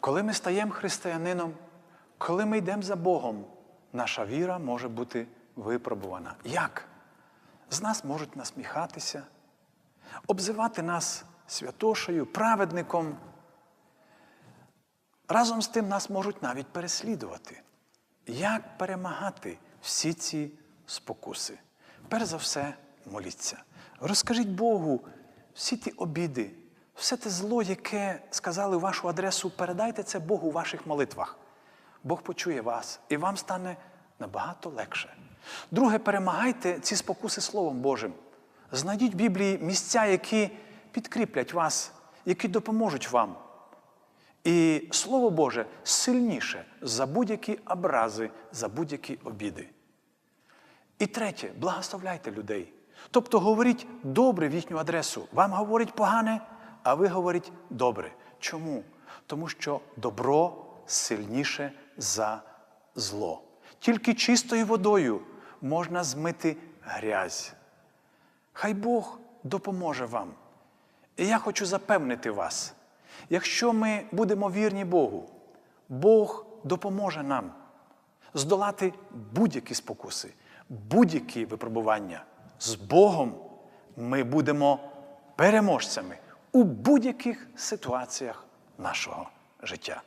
Коли ми стаємо християнином, коли ми йдемо за Богом, наша віра може бути випробувана. Як? З нас можуть насміхатися, обзивати нас святошею, праведником. Разом з тим нас можуть навіть переслідувати. Як перемагати всі ці спокуси? Перш за все, моліться. Розкажіть Богу всі ті обіди, все те зло, яке сказали у вашу адресу, передайте це Богу у ваших молитвах. Бог почує вас, і вам стане набагато легше. Друге, перемагайте ці спокуси Словом Божим. Знайдіть в Біблії місця, які підкріплять вас, які допоможуть вам. І Слово Боже сильніше за будь-які образи, за будь-які обіди. І третє, благословляйте людей. Тобто говоріть добре в їхню адресу. Вам говорять погане, а ви говоріть добре. Чому? Тому що добро сильніше за зло. Тільки чистою водою можна змити грязь. Хай Бог допоможе вам. І я хочу запевнити вас, якщо ми будемо вірні Богу, Бог допоможе нам здолати будь-які спокуси, будь-які випробування. З Богом ми будемо переможцями у будь-яких ситуаціях нашого життя.